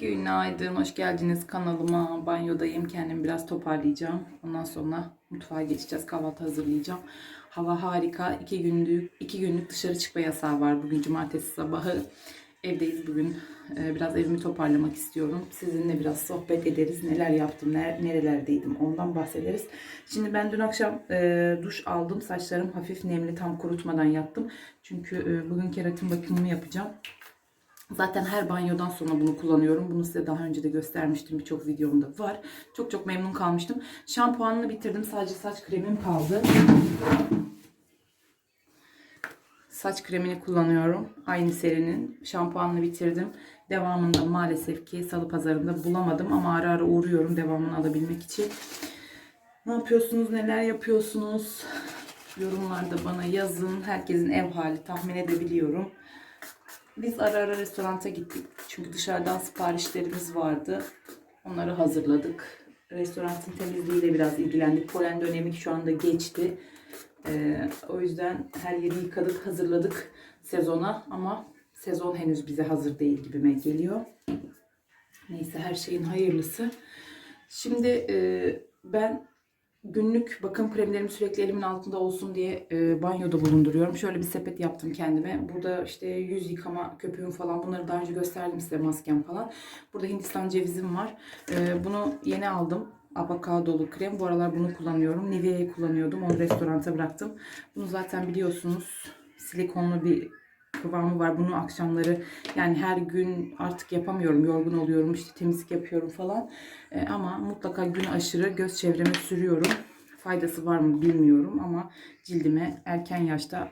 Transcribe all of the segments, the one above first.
Günaydın, hoş geldiniz kanalıma. Banyodayım, kendimi biraz toparlayacağım. Ondan sonra mutfağa geçeceğiz, kahvaltı hazırlayacağım. Hava harika, iki günlük, iki günlük dışarı çıkma yasağı var bugün cumartesi sabahı. Evdeyiz bugün. Ee, Biraz evimi toparlamak istiyorum. Sizinle biraz sohbet ederiz. Neler yaptım, ner- nerelerdeydim ondan bahsederiz. Şimdi ben dün akşam e, duş aldım. Saçlarım hafif nemli, tam kurutmadan yattım. Çünkü e, bugün keratin bakımımı yapacağım. Zaten her banyodan sonra bunu kullanıyorum. Bunu size daha önce de göstermiştim. Birçok videomda var. Çok çok memnun kalmıştım. Şampuanını bitirdim. Sadece saç kremim kaldı. Saç kremini kullanıyorum. Aynı serinin. Şampuanını bitirdim. Devamında maalesef ki salı pazarında bulamadım. Ama ara ara uğruyorum devamını alabilmek için. Ne yapıyorsunuz? Neler yapıyorsunuz? Yorumlarda bana yazın. Herkesin ev hali tahmin edebiliyorum. Biz ara ara restoranta gittik. Çünkü dışarıdan siparişlerimiz vardı. Onları hazırladık. Restoranın temizliğiyle biraz ilgilendik. Polen dönemi şu anda geçti. Ee, o yüzden her yeri yıkadık, hazırladık sezona. Ama sezon henüz bize hazır değil gibime geliyor. Neyse her şeyin hayırlısı. Şimdi e, ben günlük bakım kremlerim sürekli elimin altında olsun diye e, banyoda bulunduruyorum. Şöyle bir sepet yaptım kendime. Burada işte yüz yıkama köpüğüm falan bunları daha önce gösterdim size maskem falan. Burada Hindistan cevizim var. E, bunu yeni aldım. Avokadolu krem. Bu aralar bunu kullanıyorum. Nivea'yı kullanıyordum. Onu restoranta bıraktım. Bunu zaten biliyorsunuz. Silikonlu bir kıvamı var. Bunu akşamları yani her gün artık yapamıyorum. Yorgun oluyorum. işte temizlik yapıyorum falan. E, ama mutlaka gün aşırı göz çevreme sürüyorum. Faydası var mı bilmiyorum ama cildime erken yaşta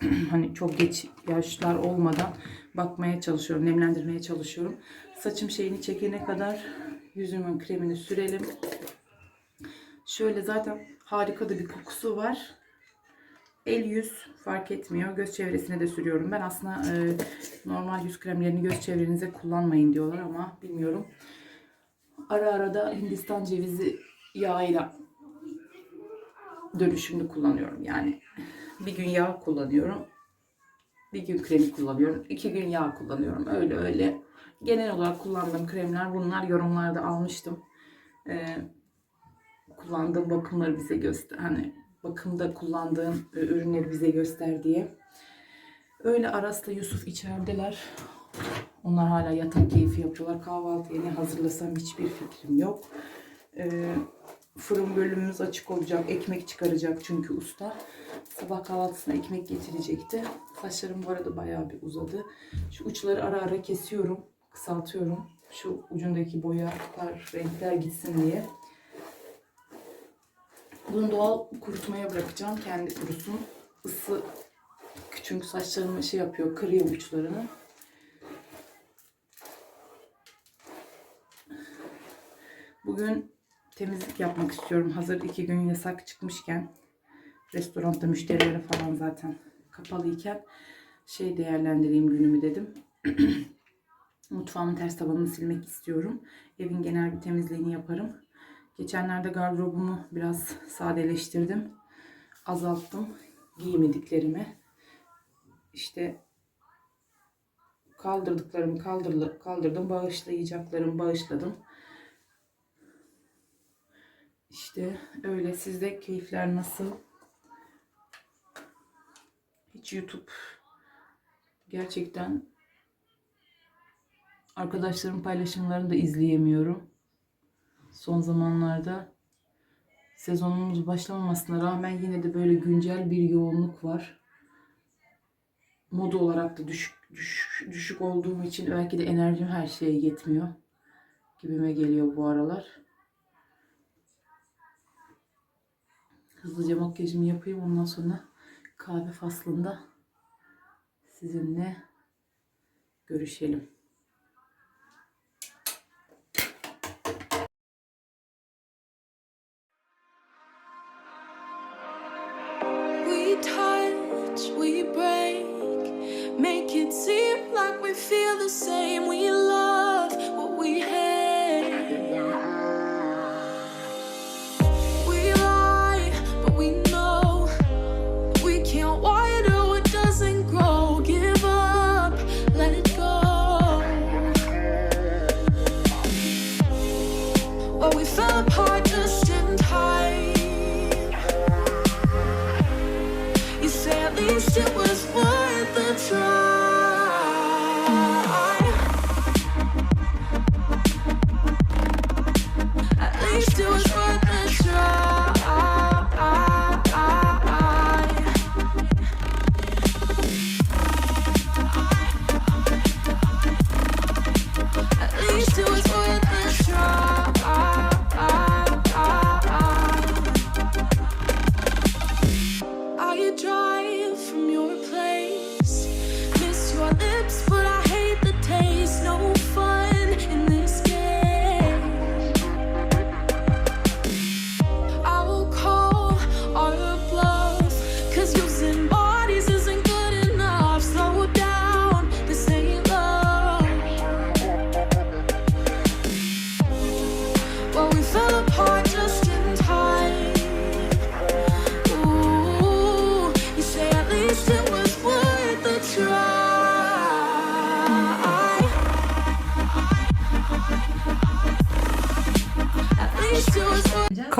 hani çok geç yaşlar olmadan bakmaya çalışıyorum. Nemlendirmeye çalışıyorum. Saçım şeyini çekene kadar yüzümün kremini sürelim. Şöyle zaten harika da bir kokusu var. El yüz fark etmiyor. Göz çevresine de sürüyorum. Ben aslında e, normal yüz kremlerini göz çevrenize kullanmayın diyorlar ama bilmiyorum. Ara ara da Hindistan cevizi yağıyla dönüşümlü kullanıyorum. Yani bir gün yağ kullanıyorum. Bir gün kremi kullanıyorum. iki gün yağ kullanıyorum. Öyle öyle. Genel olarak kullandığım kremler bunlar. Yorumlarda almıştım. Ee, kullandığım bakımları bize göster. Hani bakımda kullandığım e, ürünleri bize göster diye. Öyle Aras'ta Yusuf içerideler. Onlar hala yatak keyfi yapıyorlar. Kahvaltıya ne hazırlasam hiçbir fikrim yok. Ee, fırın bölümümüz açık olacak. Ekmek çıkaracak çünkü usta. Sabah kahvaltısına ekmek getirecekti. Saçlarım bu arada bayağı bir uzadı. Şu uçları ara ara kesiyorum. Kısaltıyorum. Şu ucundaki boyalar, renkler gitsin diye. Bunu doğal kurutmaya bırakacağım. Kendi kurusun. Isı çünkü saçlarımı şey yapıyor, kırıyor uçlarını. Bugün temizlik yapmak istiyorum. Hazır iki gün yasak çıkmışken restoranda müşterilere falan zaten kapalıyken şey değerlendireyim günümü dedim. Mutfağımın ters tabanını silmek istiyorum. Evin genel bir temizliğini yaparım. Geçenlerde gardırobumu biraz sadeleştirdim. Azalttım giymediklerimi. İşte kaldırdıklarımı kaldırdı, kaldırdım. Bağışlayacaklarımı bağışladım. İşte öyle. Sizde keyifler nasıl? Hiç YouTube gerçekten arkadaşlarım paylaşımlarını da izleyemiyorum. Son zamanlarda sezonumuz başlamamasına rağmen yine de böyle güncel bir yoğunluk var. Moda olarak da düşük, düşük, düşük olduğum için belki de enerjim her şeye yetmiyor gibime geliyor bu aralar. Hızlıca makyajımı yapayım ondan sonra kahve faslında sizinle görüşelim.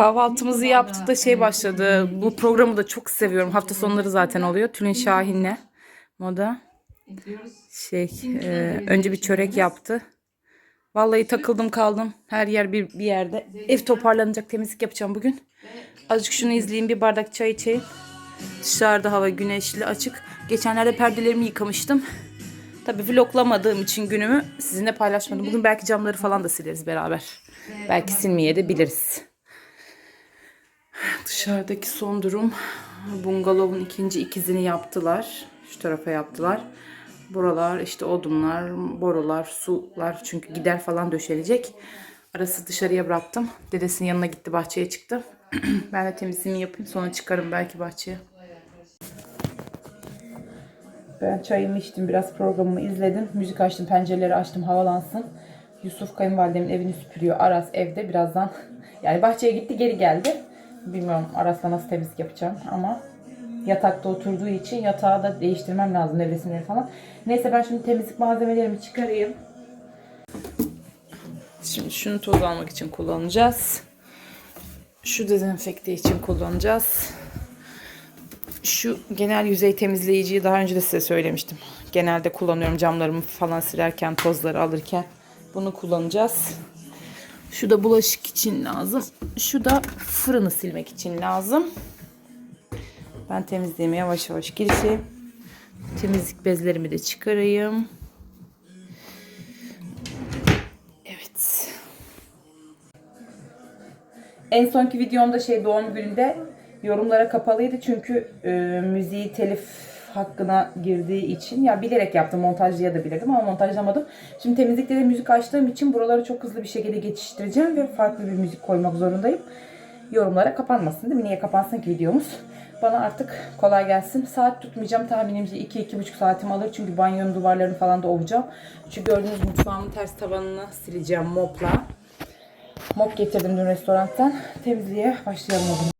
Kahvaltımızı yaptık da şey başladı. Bu programı da çok seviyorum. Hafta sonları zaten oluyor. Tülin Şahin'le moda. Şey, e, önce bir çörek yaptı. Vallahi takıldım kaldım. Her yer bir, bir yerde. Ev toparlanacak temizlik yapacağım bugün. Azıcık şunu izleyeyim bir bardak çay içeyim. Dışarıda hava güneşli açık. Geçenlerde perdelerimi yıkamıştım. Tabii vloglamadığım için günümü sizinle paylaşmadım. Bugün belki camları falan da sileriz beraber. Belki silmeye de biliriz. Dışarıdaki son durum bungalovun ikinci ikizini yaptılar. Şu tarafa yaptılar. Buralar işte odunlar, borular, sular çünkü gider falan döşenecek. Arası dışarıya bıraktım. Dedesinin yanına gitti bahçeye çıktı. ben de temizliğimi yapayım sonra çıkarım belki bahçeye. Ben çayımı içtim, biraz programımı izledim. Müzik açtım, pencereleri açtım, havalansın. Yusuf kayınvalidemin evini süpürüyor. Aras evde birazdan. Yani bahçeye gitti, geri geldi. Bilmiyorum Aras'la nasıl temizlik yapacağım ama yatakta oturduğu için yatağı da değiştirmem lazım nevresimleri falan. Neyse ben şimdi temizlik malzemelerimi çıkarayım. Şimdi şunu toz almak için kullanacağız. Şu dezenfekte için kullanacağız. Şu genel yüzey temizleyiciyi daha önce de size söylemiştim. Genelde kullanıyorum camlarımı falan silerken, tozları alırken. Bunu kullanacağız. Şu da bulaşık için lazım. Şu da fırını silmek için lazım. Ben temizliğime yavaş yavaş girişeyim. Temizlik bezlerimi de çıkarayım. Evet. En sonki videomda şey doğum gününde yorumlara kapalıydı çünkü e, müziği telif hakkına girdiği için ya bilerek yaptım montajlıya da bilirdim ama montajlamadım. Şimdi temizlikte de müzik açtığım için buraları çok hızlı bir şekilde geçiştireceğim ve farklı bir müzik koymak zorundayım. Yorumlara kapanmasın değil mi? Niye kapansın ki videomuz? Bana artık kolay gelsin. Saat tutmayacağım. Tahminimce 2-2,5 saatim alır. Çünkü banyonun duvarlarını falan da ovacağım. Şu gördüğünüz mutfağımın ters tavanını sileceğim mopla. Mop getirdim dün restorantan. Temizliğe başlayalım o zaman.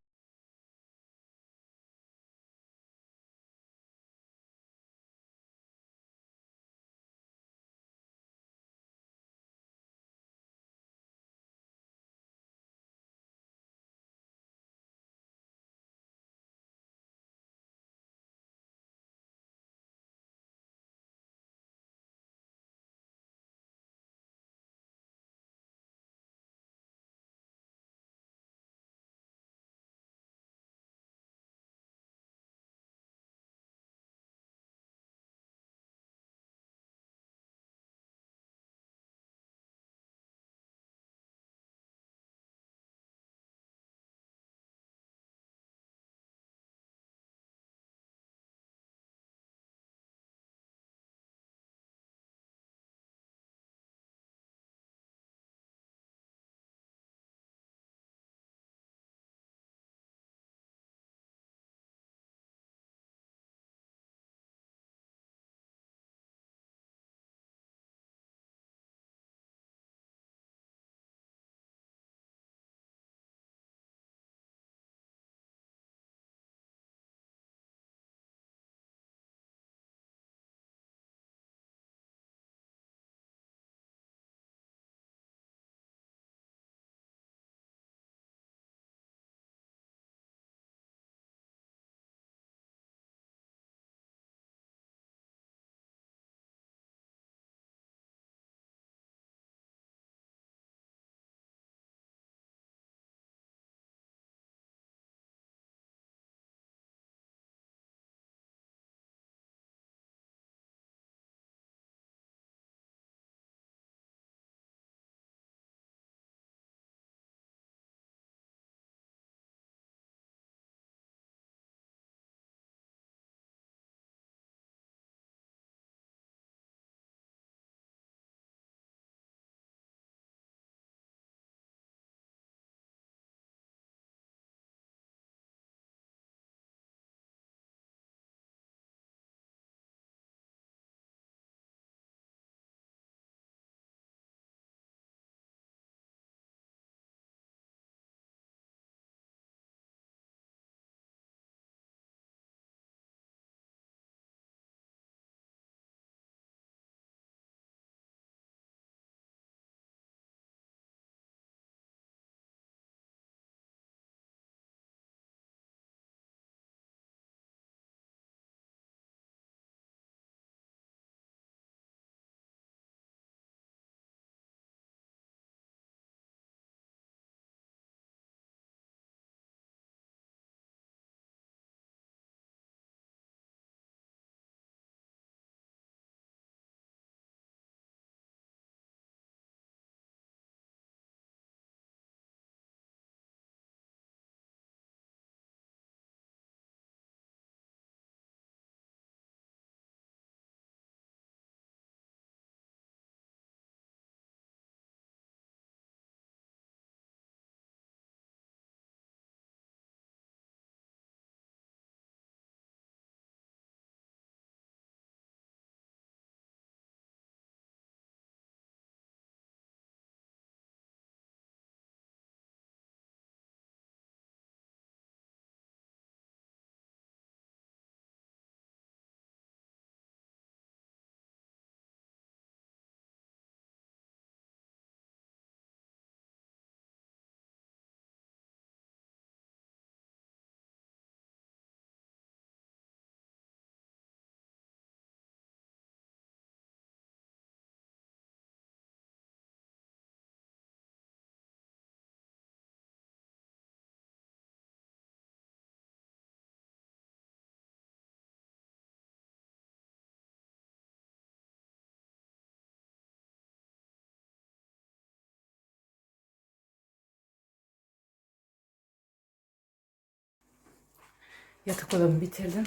Yatak odamı bitirdim.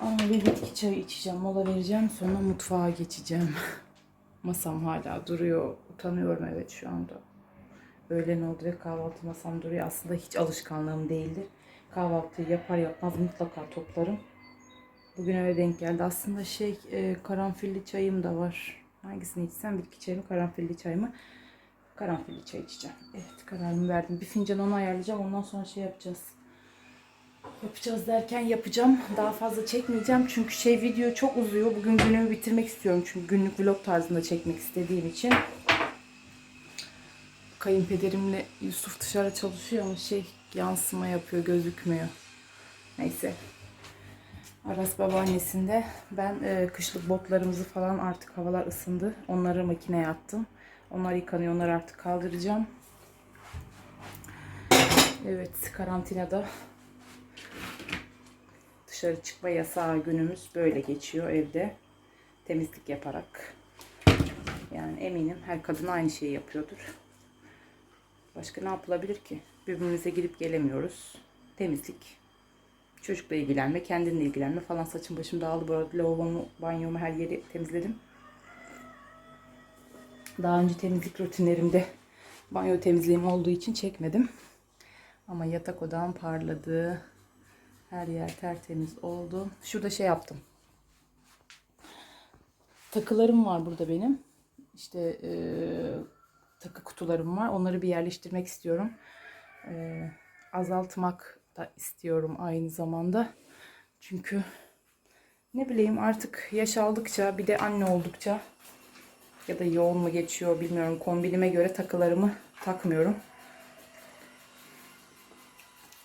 Ama bir bitki çayı içeceğim, mola vereceğim. Sonra mutfağa geçeceğim. Masam hala duruyor. Utanıyorum evet şu anda. Öğlen oldu ve kahvaltı masam duruyor. Aslında hiç alışkanlığım değildir. Kahvaltıyı yapar yapmaz mutlaka toplarım. Bugün öyle denk geldi. Aslında şey e, karanfilli çayım da var. Hangisini içsem bitki çayı mı karanfilli çay mı? Karanfilli çay içeceğim. Evet kararımı verdim. Bir fincan onu ayarlayacağım. Ondan sonra şey yapacağız. Yapacağız derken yapacağım. Daha fazla çekmeyeceğim. Çünkü şey video çok uzuyor. Bugün günümü bitirmek istiyorum. Çünkü günlük vlog tarzında çekmek istediğim için. Kayınpederimle Yusuf dışarı çalışıyor ama şey yansıma yapıyor. Gözükmüyor. Neyse. Aras babaannesinde ben e, kışlık botlarımızı falan artık havalar ısındı. Onları makineye attım. Onlar yıkanıyor. Onları artık kaldıracağım. Evet karantinada dışarı çıkma yasağı günümüz böyle geçiyor evde. Temizlik yaparak. Yani eminim her kadın aynı şeyi yapıyordur. Başka ne yapılabilir ki? Birbirimize gidip gelemiyoruz. Temizlik. Çocukla ilgilenme, kendinle ilgilenme falan. Saçım başım dağıldı. Bu arada lavabomu, banyomu her yeri temizledim. Daha önce temizlik rutinlerimde banyo temizliğim olduğu için çekmedim. Ama yatak odam parladı. Her yer tertemiz oldu. Şurada şey yaptım. Takılarım var burada benim. İşte eee, takı kutularım var. Onları bir yerleştirmek istiyorum. Eee, azaltmak da istiyorum aynı zamanda. Çünkü ne bileyim artık yaş aldıkça bir de anne oldukça ya da yoğun mu geçiyor bilmiyorum. Kombinime göre takılarımı takmıyorum.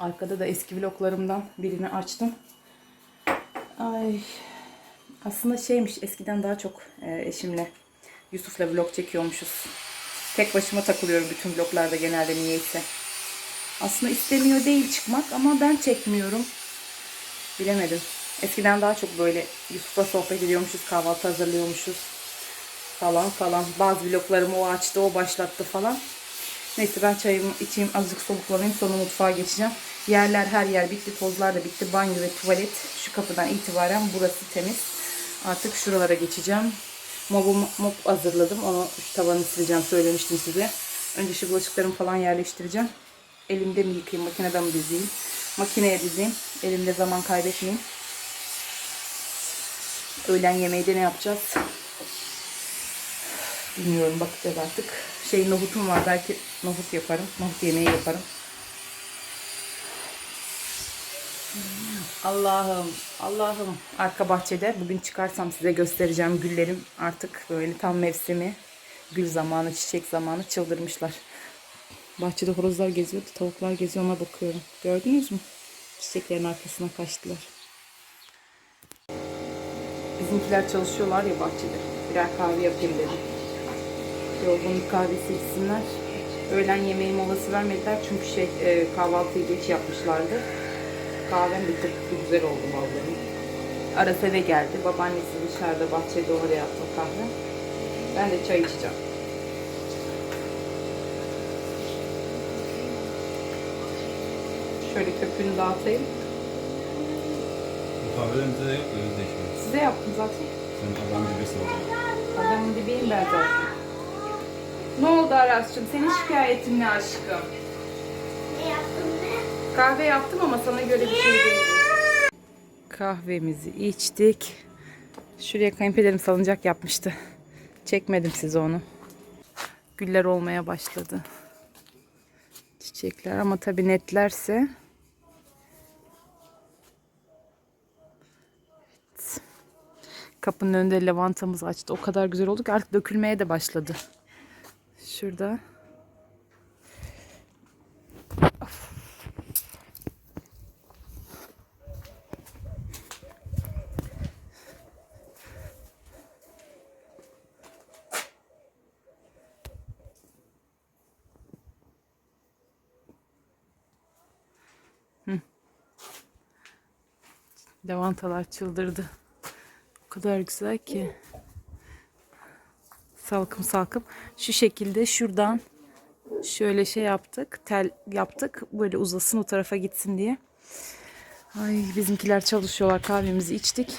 Arkada da eski vloglarımdan birini açtım. Ay. Aslında şeymiş eskiden daha çok e, eşimle Yusuf'la vlog çekiyormuşuz. Tek başıma takılıyorum bütün vloglarda genelde niyeyse. Aslında istemiyor değil çıkmak ama ben çekmiyorum. Bilemedim. Eskiden daha çok böyle Yusuf'la sohbet ediyormuşuz, kahvaltı hazırlıyormuşuz falan falan. Bazı vloglarımı o açtı, o başlattı falan. Neyse ben çayımı içeyim, azıcık soluklanayım. Sonra mutfağa geçeceğim. Yerler her yer bitti, tozlar da bitti. Banyo ve tuvalet şu kapıdan itibaren burası temiz. Artık şuralara geçeceğim. Mobumu, mop hazırladım. Onu tavanı sileceğim, söylemiştim size. Önce şu bulaşıklarımı falan yerleştireceğim. Elimde mi yıkayayım, makinede mi dizeyim? Makineye dizeyim. Elimde zaman kaybetmeyeyim. Öğlen yemeği de ne yapacağız? Bilmiyorum bakacağız artık. Şey nohutum var belki nohut yaparım. Nohut yemeği yaparım. Allah'ım, Allah'ım. Arka bahçede bugün çıkarsam size göstereceğim güllerim. Artık böyle tam mevsimi. Gül zamanı, çiçek zamanı çıldırmışlar. Bahçede horozlar geziyordu, tavuklar geziyor ona bakıyorum. Gördünüz mü? Çiçeklerin arkasına kaçtılar. Bizimkiler çalışıyorlar ya bahçede. Birer kahve yapayım dedim. Yorgunluk kahvesi içsinler. Öğlen yemeği molası vermediler çünkü şey e, kahvaltıyı geç yapmışlardı. Kahvem bir tık güzel oldu vallahi. Aras eve geldi. Babaannesi dışarıda bahçede oraya yaptım kahve. Ben de çay içeceğim. Şöyle köpüğünü dağıtayım. Bu kahvelerimize de yok içmiyoruz. Size yaptım zaten. Sen adam gibisi var. Adamın dibiyim ben zaten. Ne oldu Aras'cığım? Senin şikayetin ne aşkım? Kahve yaptım ama sana göre bir şey değil. Kahvemizi içtik. Şuraya kayınpederim salıncak yapmıştı. Çekmedim size onu. Güller olmaya başladı. Çiçekler ama tabii netlerse. Evet. Kapının önünde lavantamız açtı. O kadar güzel oldu ki artık dökülmeye de başladı. Şurada. Lavantalar çıldırdı. O kadar güzel ki. Salkım salkım. Şu şekilde şuradan şöyle şey yaptık. Tel yaptık. Böyle uzasın o tarafa gitsin diye. Ay bizimkiler çalışıyorlar. Kahvemizi içtik.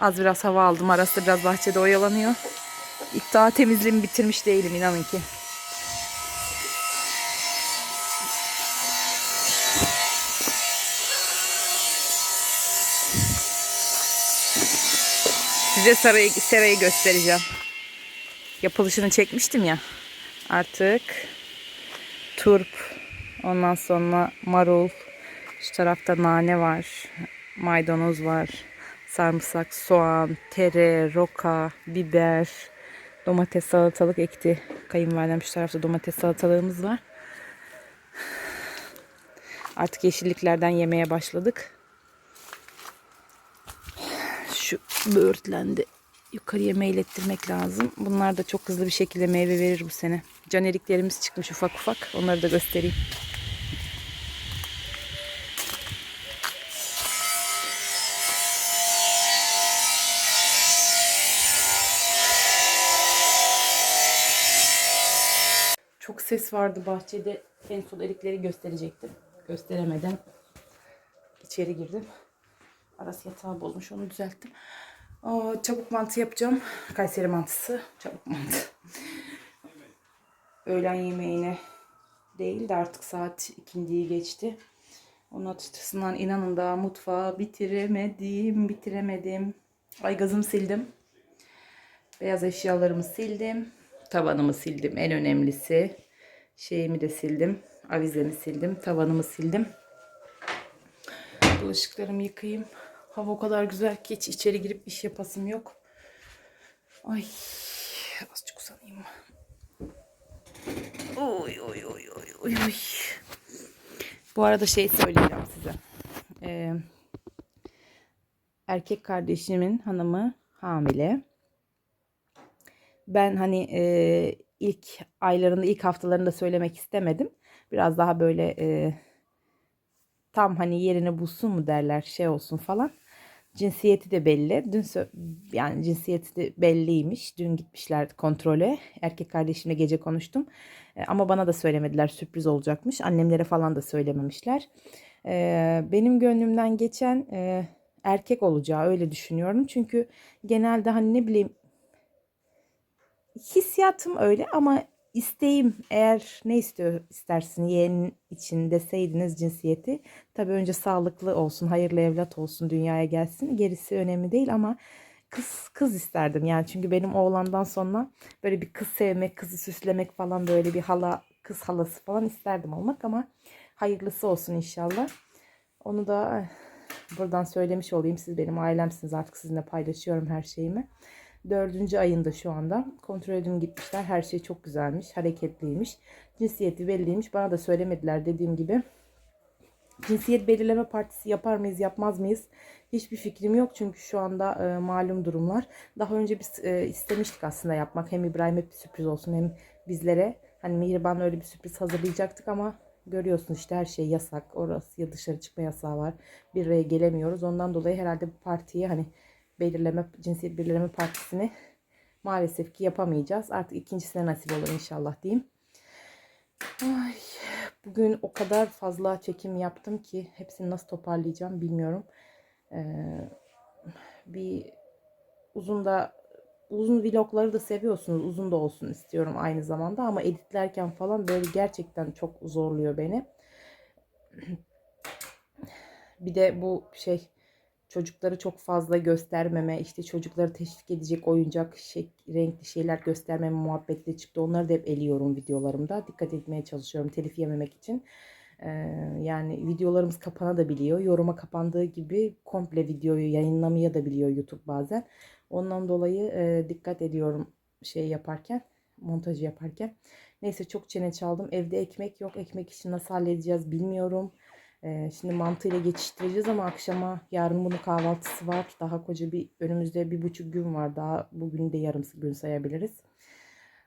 Az biraz hava aldım. Arası biraz bahçede oyalanıyor. Daha temizliğimi bitirmiş değilim inanın ki. Size sarayı, serayı göstereceğim. Yapılışını çekmiştim ya. Artık turp, ondan sonra marul, şu tarafta nane var, maydanoz var, sarımsak, soğan, tere, roka, biber, domates, salatalık ekti. Kayınvalidem şu tarafta domates salatalığımız var. Artık yeşilliklerden yemeye başladık. Şu böğürtlendi. Yukarıya meylettirmek lazım. Bunlar da çok hızlı bir şekilde meyve verir bu sene. Can eriklerimiz çıkmış ufak ufak. Onları da göstereyim. Çok ses vardı bahçede. En son erikleri gösterecektim. Gösteremedim. İçeri girdim. Aras yatağı bozmuş onu düzelttim. Aa, çabuk mantı yapacağım. Kayseri mantısı. Çabuk mantı. Öğlen yemeğine değil de artık saat ikindiyi geçti. Onun açısından inanın daha mutfağı bitiremedim. Bitiremedim. Ay gazımı sildim. Beyaz eşyalarımı sildim. Tavanımı sildim. En önemlisi. Şeyimi de sildim. Avizemi sildim. Tavanımı sildim. Bulaşıklarımı yıkayayım. Hava o kadar güzel ki hiç içeri girip iş yapasım yok. Ay azıcık uzanayım. Oy oy oy oy oy oy. Bu arada şey söyleyeceğim size. Ee, erkek kardeşimin hanımı hamile. Ben hani e, ilk aylarında, ilk haftalarında söylemek istemedim. Biraz daha böyle e, tam hani yerini bulsun mu derler şey olsun falan. Cinsiyeti de belli. Dün yani cinsiyeti de belliymiş. Dün gitmişler kontrole. Erkek kardeşimle gece konuştum. E, ama bana da söylemediler. Sürpriz olacakmış. Annemlere falan da söylememişler. E, benim gönlümden geçen e, erkek olacağı öyle düşünüyorum. Çünkü genelde hani ne bileyim hissiyatım öyle ama isteğim eğer ne istiyor istersin yeğenin için deseydiniz cinsiyeti tabii önce sağlıklı olsun hayırlı evlat olsun dünyaya gelsin. Gerisi önemli değil ama kız kız isterdim yani. Çünkü benim oğlandan sonra böyle bir kız sevmek kızı süslemek falan böyle bir hala kız halası falan isterdim olmak ama hayırlısı olsun inşallah. Onu da eh, buradan söylemiş olayım. Siz benim ailemsiniz. Artık sizinle paylaşıyorum her şeyimi. Dördüncü ayında şu anda. Kontrol edim gitmişler. Her şey çok güzelmiş. Hareketliymiş. Cinsiyeti belliymiş. Bana da söylemediler dediğim gibi. Cinsiyet belirleme partisi yapar mıyız yapmaz mıyız? Hiçbir fikrim yok çünkü şu anda e, malum durumlar. Daha önce biz e, istemiştik aslında yapmak. Hem İbrahim'e bir sürpriz olsun hem bizlere. Hani Mihriban öyle bir sürpriz hazırlayacaktık ama görüyorsun işte her şey yasak. Orası ya dışarı çıkma yasağı var. Bir araya gelemiyoruz. Ondan dolayı herhalde bu partiye hani belirleme cinsiyet belirleme partisini maalesef ki yapamayacağız. Artık ikincisine nasip olur inşallah diyeyim. Ay, bugün o kadar fazla çekim yaptım ki hepsini nasıl toparlayacağım bilmiyorum. Ee, bir uzun da uzun vlogları da seviyorsunuz. Uzun da olsun istiyorum aynı zamanda ama editlerken falan böyle gerçekten çok zorluyor beni. Bir de bu şey çocukları çok fazla göstermeme, işte çocukları teşvik edecek oyuncak, şey, renkli şeyler göstermeme muhabbeti de çıktı. Onları da hep eliyorum videolarımda. Dikkat etmeye çalışıyorum telif yememek için. Ee, yani videolarımız kapanabiliyor. Yoruma kapandığı gibi komple videoyu yayınlamaya da biliyor YouTube bazen. Ondan dolayı e, dikkat ediyorum şey yaparken, montajı yaparken. Neyse çok çene çaldım. Evde ekmek yok. Ekmek için nasıl halledeceğiz bilmiyorum. Ee, şimdi mantıyla geçiştireceğiz ama akşama yarın bunun kahvaltısı var. Daha koca bir önümüzde bir buçuk gün var. Daha bugün de yarım gün sayabiliriz.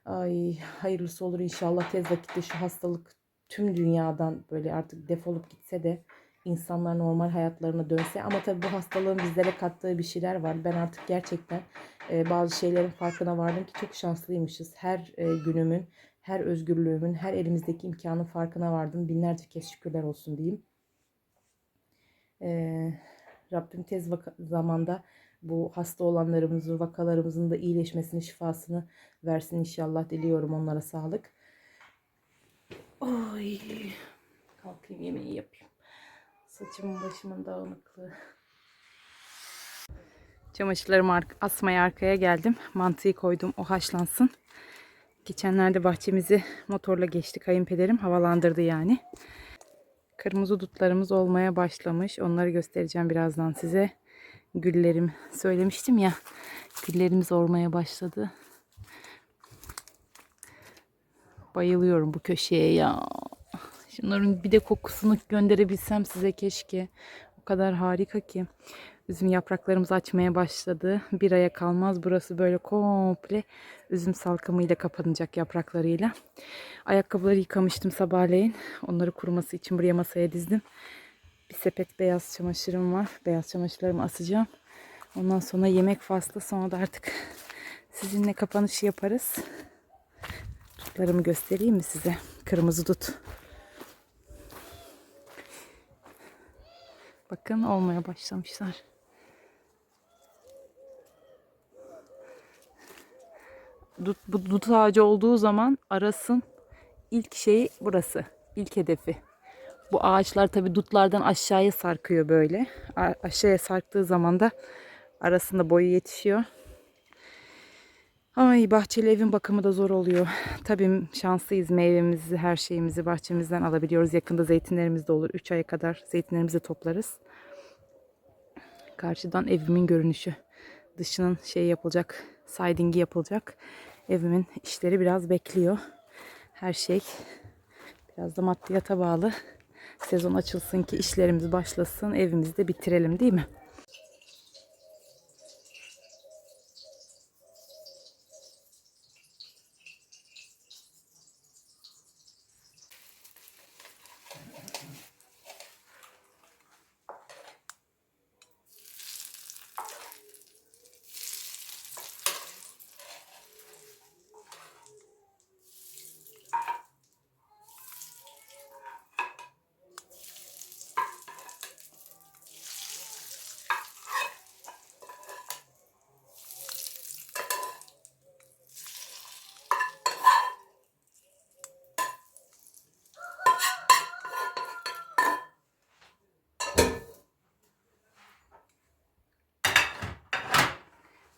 Ay hayırlısı olur inşallah tez vakitte şu hastalık tüm dünyadan böyle artık defolup gitse de insanlar normal hayatlarına dönse. Ama tabii bu hastalığın bizlere kattığı bir şeyler var. Ben artık gerçekten e, bazı şeylerin farkına vardım ki çok şanslıymışız. Her e, günümün, her özgürlüğümün, her elimizdeki imkanın farkına vardım. Binlerce kez şükürler olsun diyeyim. Ee, Rabbim tez vaka- zamanda bu hasta olanlarımızın, vakalarımızın da iyileşmesini, şifasını versin inşallah. Diliyorum onlara sağlık. Oy. Kalkayım yemeği yapayım. Saçımın başımın dağınıklığı. Çamaşırlarımı ar- asmaya arkaya geldim. Mantıyı koydum o haşlansın. Geçenlerde bahçemizi motorla geçti kayınpederim. Havalandırdı yani. Kırmızı dutlarımız olmaya başlamış. Onları göstereceğim birazdan size. Güllerim söylemiştim ya. Güllerimiz olmaya başladı. Bayılıyorum bu köşeye ya. Şunların bir de kokusunu gönderebilsem size keşke. O kadar harika ki. Üzüm yapraklarımız açmaya başladı. Bir aya kalmaz. Burası böyle komple üzüm salkımıyla kapanacak yapraklarıyla. Ayakkabıları yıkamıştım sabahleyin. Onları kuruması için buraya masaya dizdim. Bir sepet beyaz çamaşırım var. Beyaz çamaşırlarımı asacağım. Ondan sonra yemek faslı. Sonra da artık sizinle kapanışı yaparız. Dutlarımı göstereyim mi size? Kırmızı dut. Bakın olmaya başlamışlar. Dut, bu dut ağacı olduğu zaman arasın ilk şeyi burası. İlk hedefi. Bu ağaçlar tabi dutlardan aşağıya sarkıyor böyle. A- aşağıya sarktığı zaman da arasında boyu yetişiyor. Ay bahçeli evin bakımı da zor oluyor. Tabii şanslıyız meyvemizi, her şeyimizi bahçemizden alabiliyoruz. Yakında zeytinlerimiz de olur. 3 aya kadar zeytinlerimizi toplarız. Karşıdan evimin görünüşü. Dışının şey yapılacak, sidingi yapılacak. Evimin işleri biraz bekliyor. Her şey biraz da maddiyata bağlı. Sezon açılsın ki işlerimiz başlasın, evimizi de bitirelim değil mi?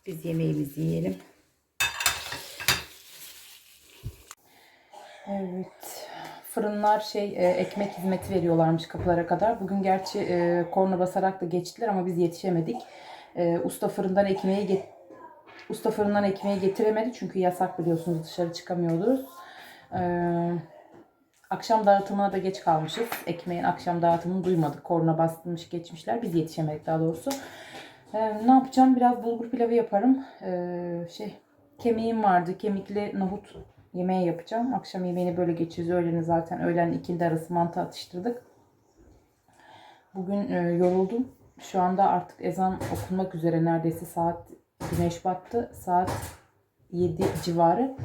Biz yemeğimizi yiyelim. Evet. Fırınlar şey e, ekmek hizmeti veriyorlarmış kapılara kadar. Bugün gerçi e, korna basarak da geçtiler ama biz yetişemedik. E, usta fırından ekmeği get usta fırından ekmeği getiremedi çünkü yasak biliyorsunuz dışarı çıkamıyoruz. E, akşam dağıtımına da geç kalmışız. Ekmeğin akşam dağıtımını duymadık. Korna bastırmış geçmişler. Biz yetişemedik daha doğrusu. Ee, ne yapacağım? Biraz bulgur pilavı yaparım. Ee, şey kemiğim vardı. Kemikli nohut yemeği yapacağım. Akşam yemeğini böyle geçeceğiz. Öğleni zaten öğlen ikindi arası mantı atıştırdık. Bugün e, yoruldum. Şu anda artık ezan okunmak üzere neredeyse saat güneş battı. Saat 7 civarı.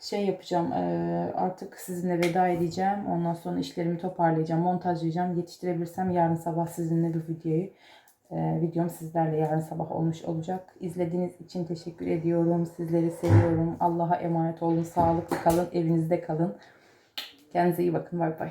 Şey yapacağım e, artık sizinle veda edeceğim. Ondan sonra işlerimi toparlayacağım. Montajlayacağım. Yetiştirebilirsem yarın sabah sizinle bu videoyu ee, videom sizlerle yarın sabah olmuş olacak. İzlediğiniz için teşekkür ediyorum. Sizleri seviyorum. Allah'a emanet olun. Sağlıklı kalın. Evinizde kalın. Kendinize iyi bakın. Bay bay.